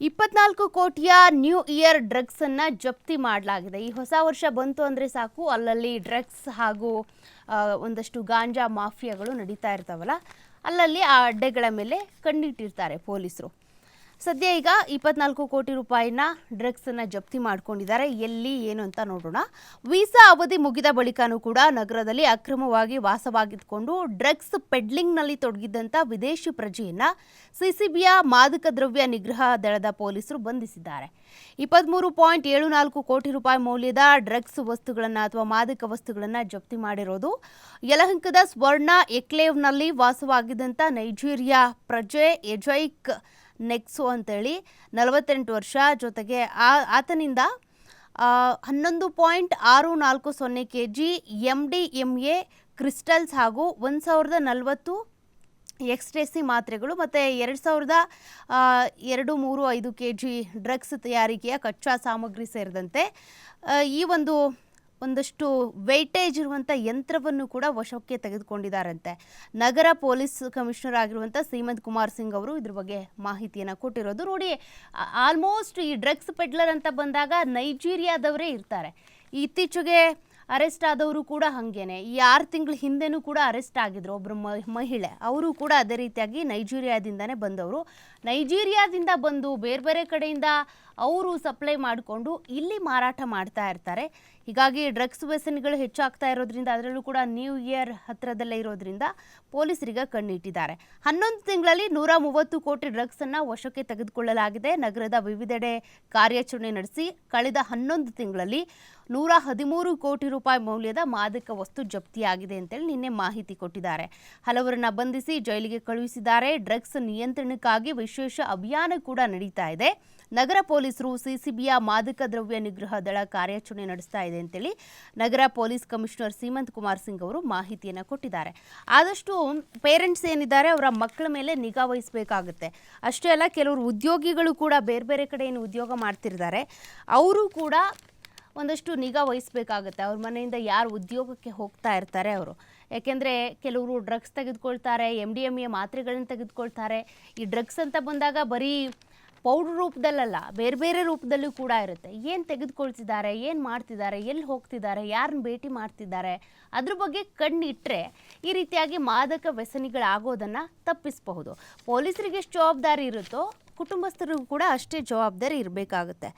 ಇಪ್ಪತ್ನಾಲ್ಕು ಕೋಟಿಯ new year drugs ಅನ್ನ ಜಪ್ತಿ ಮಾಡಲಾಗಿದೆ. ಈ ಹೊಸ ವರ್ಷ ಬಂತು ಅಂದ್ರೆ ಸಾಕು, ಅಲ್ಲಲ್ಲಿ ಡ್ರಗ್ಸ್ ಹಾಗೂ ಒಂದಷ್ಟು ಗಾಂಜಾ ಮಾಫಿಯಾಗಳು ನಡೀತಾ ಇರ್ತಾವಲ್ಲ, ಅಲ್ಲಲ್ಲಿ ಆ ಅಡ್ಡೆಗಳ ಮೇಲೆ ಕಣ್ಣಿಟ್ಟಿರ್ತಾರೆ ಪೊಲೀಸರು. ಸದ್ಯ ಈಗ ಇಪ್ಪತ್ನಾಲ್ಕು ಕೋಟಿ ರೂಪಾಯಿನ ಡ್ರಗ್ಸ್ ಅನ್ನ ಜಪ್ತಿ ಮಾಡ್ಕೊಂಡಿದ್ದಾರೆ. ಎಲ್ಲಿ, ಏನು ಅಂತ ನೋಡೋಣ. ವೀಸಾ ಅವಧಿ ಮುಗಿದ ಬಳಿಕನೂ ಕೂಡ ನಗರದಲ್ಲಿ ಅಕ್ರಮವಾಗಿ ವಾಸವಾಗಿದ್ದುಕೊಂಡು ಡ್ರಗ್ಸ್ ಪೆಡ್ಲಿಂಗ್ನಲ್ಲಿ ತೊಡಗಿದ್ದಂಥ ವಿದೇಶಿ ಪ್ರಜೆಯನ್ನ ಸಿಸಿಬಿಯ ಮಾದಕ ದ್ರವ್ಯ ನಿಗ್ರಹ ದಳದ ಪೊಲೀಸರು ಬಂಧಿಸಿದ್ದಾರೆ. ಇಪ್ಪತ್ಮೂರು ಪಾಯಿಂಟ್ ಏಳು ನಾಲ್ಕು ಕೋಟಿ ರೂಪಾಯಿ ಮೌಲ್ಯದ ಡ್ರಗ್ಸ್ ವಸ್ತುಗಳನ್ನು ಅಥವಾ ಮಾದಕ ವಸ್ತುಗಳನ್ನು ಜಪ್ತಿ ಮಾಡಿರೋದು ಯಲಹಂಕದ ಸ್ವರ್ಣ ಎಕ್ಲೇವ್ನಲ್ಲಿ ವಾಸವಾಗಿದ್ದಂಥ ನೈಜೀರಿಯಾ ಪ್ರಜೆ ಎಜೈಕ್ ನೆಕ್ಸು ಅಂತೇಳಿ ನಲವತ್ತೆಂಟು ವರ್ಷ ಜೊತೆಗೆ ಆ, ಆತನಿಂದ ಹನ್ನೊಂದು ಪಾಯಿಂಟ್ ಆರು ನಾಲ್ಕು ಸೊನ್ನೆ K G M D M A crystals ಹಾಗೂ ಒಂದು ಸಾವಿರದ ನಲವತ್ತು ಎಕ್ಸ್ಟ್ರೆಸಿ ಮಾತ್ರೆಗಳು ಮತ್ತು ಎರಡು ಸಾವಿರದ ಎರಡು ಮೂರು ಐದು ಕೆ ಜಿ ಡ್ರಗ್ಸ್ ತಯಾರಿಕೆಯ ಕಚ್ಚಾ ಸಾಮಗ್ರಿ ಸೇರಿದಂತೆ ಈ ಒಂದು ಒಂದಷ್ಟು ವೆಯ್ಟೇಜ್ ಇರುವಂಥ ಯಂತ್ರವನ್ನು ಕೂಡ ವಶಕ್ಕೆ ತೆಗೆದುಕೊಂಡಿದ್ದಾರಂತೆ. ನಗರ ಪೊಲೀಸ್ ಕಮಿಷನರ್ ಆಗಿರುವಂಥ ಸೀಮಂತ್ ಕುಮಾರ್ ಸಿಂಗ್ ಅವರು ಇದ್ರ ಬಗ್ಗೆ ಮಾಹಿತಿಯನ್ನು ಕೊಟ್ಟಿರೋದು ನೋಡಿ. ಆಲ್ಮೋಸ್ಟ್ ಈ ಡ್ರಗ್ಸ್ ಪೆಡ್ಲರ್ ಅಂತ ಬಂದಾಗ ನೈಜೀರಿಯಾದವರೇ ಇರ್ತಾರೆ. ಇತ್ತೀಚೆಗೆ ಅರೆಸ್ಟ್ ಆದವರು ಕೂಡ ಹಾಗೇನೆ. ಈ ಆರು ತಿಂಗಳ ಹಿಂದೆನೂ ಕೂಡ ಅರೆಸ್ಟ್ ಆಗಿದ್ರು ಒಬ್ಬರು ಮಹಿಳೆ. ಅವರು ಕೂಡ ಅದೇ ರೀತಿಯಾಗಿ ನೈಜೀರಿಯಾದಿಂದನೇ ಬಂದವರು. ನೈಜೀರಿಯಾದಿಂದ ಬಂದು ಬೇರೆ ಬೇರೆ ಕಡೆಯಿಂದ ಅವರು ಸಪ್ಲೈ ಮಾಡಿಕೊಂಡು ಇಲ್ಲಿ ಮಾರಾಟ ಮಾಡ್ತಾ ಇರ್ತಾರೆ. ಹೀಗಾಗಿ ಡ್ರಗ್ಸ್ ವ್ಯಸನಿಗಳು ಹೆಚ್ಚಾಗ್ತಾ ಇರೋದ್ರಿಂದ ಅದರಲ್ಲೂ ಕೂಡ ನ್ಯೂ ಇಯರ್ ಹತ್ತಿರದಲ್ಲೇ ಇರೋದ್ರಿಂದ ಪೊಲೀಸರಿಗೆ ಕಣ್ಣಿಟ್ಟಿದ್ದಾರೆ. ಹನ್ನೊಂದು ತಿಂಗಳಲ್ಲಿ ನೂರ ಮೂವತ್ತು ಕೋಟಿ ಡ್ರಗ್ಸ್ ಅನ್ನ ವಶಕ್ಕೆ ತೆಗೆದುಕೊಳ್ಳಲಾಗಿದೆ. ನಗರದ ವಿವಿಧೆಡೆ ಕಾರ್ಯಾಚರಣೆ ನಡೆಸಿ ಕಳೆದ ಹನ್ನೊಂದು ತಿಂಗಳಲ್ಲಿ ನೂರ ಹದಿಮೂರು ಕೋಟಿ ರೂಪಾಯಿ ಮೌಲ್ಯದ ಮಾದಕ ವಸ್ತು ಜಪ್ತಿಯಾಗಿದೆ ಅಂತೇಳಿ ನಿನ್ನೆ ಮಾಹಿತಿ ಕೊಟ್ಟಿದ್ದಾರೆ. ಹಲವರನ್ನ ಬಂಧಿಸಿ ಜೈಲಿಗೆ ಕಳುಹಿಸಿದ್ದಾರೆ. ಡ್ರಗ್ಸ್ ನಿಯಂತ್ರಣಕ್ಕಾಗಿ ವಿಶೇಷ ಅಭಿಯಾನ ಕೂಡ ನಡೀತಾ ಇದೆ. ನಗರ ಪೊಲೀಸರು ಸಿಸಿಬಿಯ ಮಾದಕ ದ್ರವ್ಯ ನಿಗ್ರಹ ದಳ ಕಾರ್ಯಾಚರಣೆ ನಡೆಸ್ತಾ ಇದೆ ಅಂತೇಳಿ ನಗರ ಪೊಲೀಸ್ ಕಮಿಷನರ್ ಸೀಮಂತ್ ಕುಮಾರ್ ಸಿಂಗ್ ಅವರು ಮಾಹಿತಿಯನ್ನು ಕೊಟ್ಟಿದ್ದಾರೆ. ಆದಷ್ಟು ಪೇರೆಂಟ್ಸ್ ಏನಿದ್ದಾರೆ ಅವರ ಮಕ್ಕಳ ಮೇಲೆ ನಿಗಾ ವಹಿಸಬೇಕಾಗುತ್ತೆ. ಅಷ್ಟೇ ಅಲ್ಲ, ಕೆಲವರು ಉದ್ಯೋಗಿಗಳು ಕೂಡ ಬೇರೆ ಬೇರೆ ಕಡೆ ಏನು ಉದ್ಯೋಗ ಮಾಡ್ತಿರ್ತಾರೆ. ಅವರು ಕೂಡ ಒಂದಷ್ಟು ನಿಗಾ ವಹಿಸಬೇಕಾಗುತ್ತೆ. ಅವ್ರ ಮನೆಯಿಂದ ಯಾರು ಉದ್ಯೋಗಕ್ಕೆ ಹೋಗ್ತಾ ಇರ್ತಾರೆ ಅವರು. ಯಾಕೆಂದರೆ ಕೆಲವರು ಡ್ರಗ್ಸ್ ತೆಗೆದುಕೊಳ್ತಾರೆ ಎಂ ಡಿ ಎಂ ಎ ಮಾತ್ರೆಗಳನ್ನ ತೆಗೆದುಕೊಳ್ತಾರೆ. ಈ ಡ್ರಗ್ಸ್ ಅಂತ ಬಂದಾಗ ಬರೀ ಪೌಡ್ರ್ ರೂಪದಲ್ಲಲ್ಲ, ಬೇರೆ ಬೇರೆ ರೂಪದಲ್ಲೂ ಕೂಡ ಇರುತ್ತೆ. ಏನು ತೆಗೆದುಕೊಳ್ತಿದ್ದಾರೆ, ಏನು ಮಾಡ್ತಿದ್ದಾರೆ, ಎಲ್ಲಿ ಹೋಗ್ತಿದ್ದಾರೆ ಯಾರನ್ನ ಭೇಟಿ ಮಾಡ್ತಿದ್ದಾರೆ, ಅದ್ರ ಬಗ್ಗೆ ಕಣ್ಣಿಟ್ಟರೆ ಈ ರೀತಿಯಾಗಿ ಮಾದಕ ವ್ಯಸನಿಗಳಾಗೋದನ್ನು ತಪ್ಪಿಸಬಹುದು. ಪೊಲೀಸರಿಗೆ ಎಷ್ಟು ಜವಾಬ್ದಾರಿ ಇರುತ್ತೋ, ಕುಟುಂಬಸ್ಥರಿಗೂ ಕೂಡ ಅಷ್ಟೇ ಜವಾಬ್ದಾರಿ ಇರಬೇಕಾಗುತ್ತೆ.